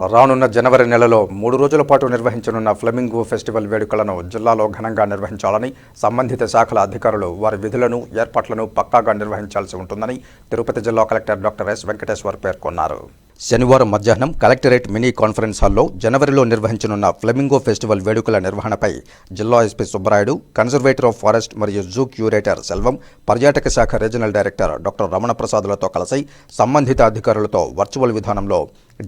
రానున్న జనవరి నెలలో మూడు రోజుల పాటు నిర్వహించనున్న ఫ్లెమింగో ఫెస్టివల్ వేడుకలను జిల్లాలో ఘనంగా నిర్వహించాలని సంబంధిత శాఖల అధికారులు వారి విధులను ఏర్పాట్లను పక్కాగా నిర్వహించాల్సి ఉంటుందని తిరుపతి జిల్లా కలెక్టర్ డాక్టర్ ఎస్ వెంకటేశ్వర్ పేర్కొన్నారు. శనివారం మధ్యాహ్నం కలెక్టరేట్ మినీ కాన్ఫరెన్స్ హాల్లో జనవరిలో నిర్వహించనున్న ఫ్లెమింగో ఫెస్టివల్ వేడుకల నిర్వహణపై జిల్లా SP Subbarayudu conservator of forest మరియు జూ క్యూరేటర్ సెల్వం పర్యాటక శాఖ రీజనల్ డైరెక్టర్ డాక్టర్ రమణ ప్రసాద్లతో కలిసి సంబంధిత అధికారులతో వర్చువల్ విధానంలో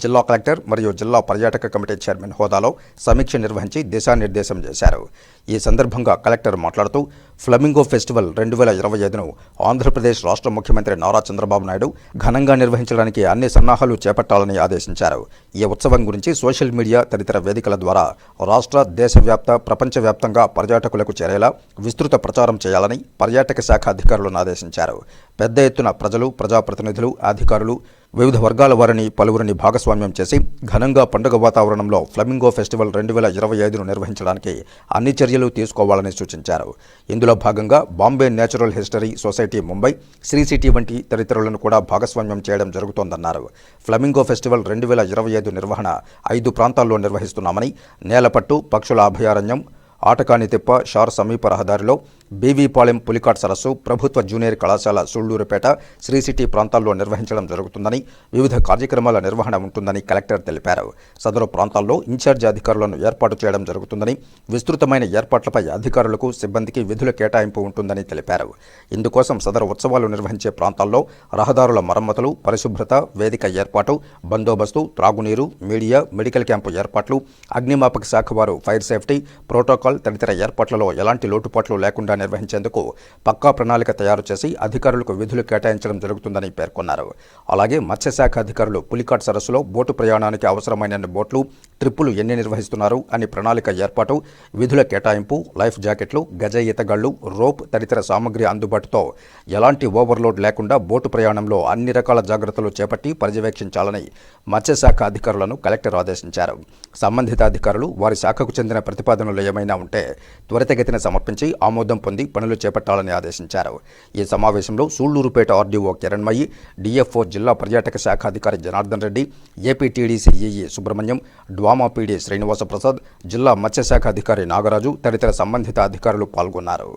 జిల్లా కలెక్టర్ మరియు జిల్లా పర్యాటక కమిటీ చైర్మన్ హోదాలో సమీక్ష నిర్వహించి దిశానిర్దేశం చేశారు. ఈ సందర్భంగా కలెక్టర్ మాట్లాడుతూ ఫ్లమింగో ఫెస్టివల్ రెండు వేల ఇరవై ఐదును ఆంధ్రప్రదేశ్ రాష్ట్ర ముఖ్యమంత్రి నారా చంద్రబాబు నాయుడు ఘనంగా నిర్వహించడానికి అన్ని సన్నాహాలు చేపట్టాలని ఆదేశించారు. ఈ ఉత్సవం గురించి సోషల్ మీడియా తదితర వేదికల ద్వారా రాష్ట్ర దేశవ్యాప్త ప్రపంచవ్యాప్తంగా పర్యాటకులకు చేరేలా విస్తృత ప్రచారం చేయాలని పర్యాటక శాఖ అధికారులను ఆదేశించారు. పెద్ద ఎత్తున ప్రజలు ప్రజాప్రతినిధులు అధికారులు వివిధ వర్గాల వారిని పలువురిని భాగస్వామ్యం చేసి ఘనంగా పండుగ వాతావరణంలో ఫ్లమింగో ఫెస్టివల్ రెండు వేల ఇరవై ఐదును నిర్వహించడానికి అన్ని చర్యలు తీసుకోవాలని సూచించారు. ఇందులో భాగంగా Bombay natural history society Mumbai Sri City వంటి తదితరులను కూడా భాగస్వామ్యం చేయడం జరుగుతోందన్నారు. ఫ్లమింగో ఫెస్టివల్ రెండు వేల ఇరవై ఐదు నిర్వహణ ఐదు ప్రాంతాల్లో నిర్వహిస్తున్నామని నేలపట్టు పక్షుల అభయారణ్యం ఆటకాని తిప్ప షార్ సమీప రహదారిలో బీవీపాలెం పులికాట్ సరస్సు ప్రభుత్వ జూనియర్ కళాశాల సుళ్ళూరుపేట శ్రీ సిటీ ప్రాంతాల్లో నిర్వహించడం జరుగుతుందని వివిధ కార్యక్రమాల నిర్వహణ ఉంటుందని కలెక్టర్ తెలిపారు. సదరు ప్రాంతాల్లో ఇన్ఛార్జి అధికారులను ఏర్పాటు చేయడం జరుగుతుందని విస్తృతమైన ఏర్పాట్లపై అధికారులకు సిబ్బందికి విధుల కేటాయింపు ఉంటుందని తెలిపారు. ఇందుకోసం సదరు ఉత్సవాలు నిర్వహించే ప్రాంతాల్లో రహదారుల మరమ్మతులు పరిశుభ్రత వేదిక ఏర్పాటు బందోబస్తు త్రాగునీరు మీడియా మెడికల్ క్యాంపు ఏర్పాట్లు అగ్నిమాపక శాఖ వారు ఫైర్ సేఫ్టీ ప్రోటోకాల్ తదితర ఏర్పాట్లలో ఎలాంటి లోటుపాట్లు లేకుండా నిర్వహించేందుకు పక్కా ప్రణాళిక తయారు చేసి అధికారులకు విధులు కేటాయించడం జరుగుతుందని పేర్కొన్నారు. అలాగే మత్స్యశాఖ అధికారులు పులికాట్ సరస్సులో బోటు ప్రయాణానికి అవసరమైన బోట్లు ట్రిప్పులు ఎన్ని నిర్వహిస్తున్నారు అని ప్రణాళిక ఏర్పాటు విధుల కేటాయింపు లైఫ్ జాకెట్లు గజ ఈతగాళ్ళు రోప్ తదితర సామగ్రి అందుబాటుతో ఎలాంటి ఓవర్లోడ్ లేకుండా బోటు ప్రయాణంలో అన్ని రకాల జాగ్రత్తలు చేపట్టి పర్యవేక్షించాలని మత్స్యశాఖ అధికారులను కలెక్టర్ ఆదేశించారు. సంబంధిత అధికారులు వారి శాఖకు చెందిన ప్రతిపాదనలు ఏమైనా ఉంటే త్వరితగతిన సమర్పించి ఆమోదం పొంది పనులు చేపట్టాలని ఆదేశించారు. ఈ సమావేశంలో సూళ్ళూరుపేట ఆర్డీఓ కిరణ్మయి డిఎఫ్ఓ జిల్లా పర్యాటక శాఖ అధికారి Janardhan Reddy APTDC EE Subrahmanyam DWMA PD Srinivasa Prasad జిల్లా మత్స్యశాఖ అధికారి నాగరాజు తదితర సంబంధిత అధికారులు పాల్గొన్నారు.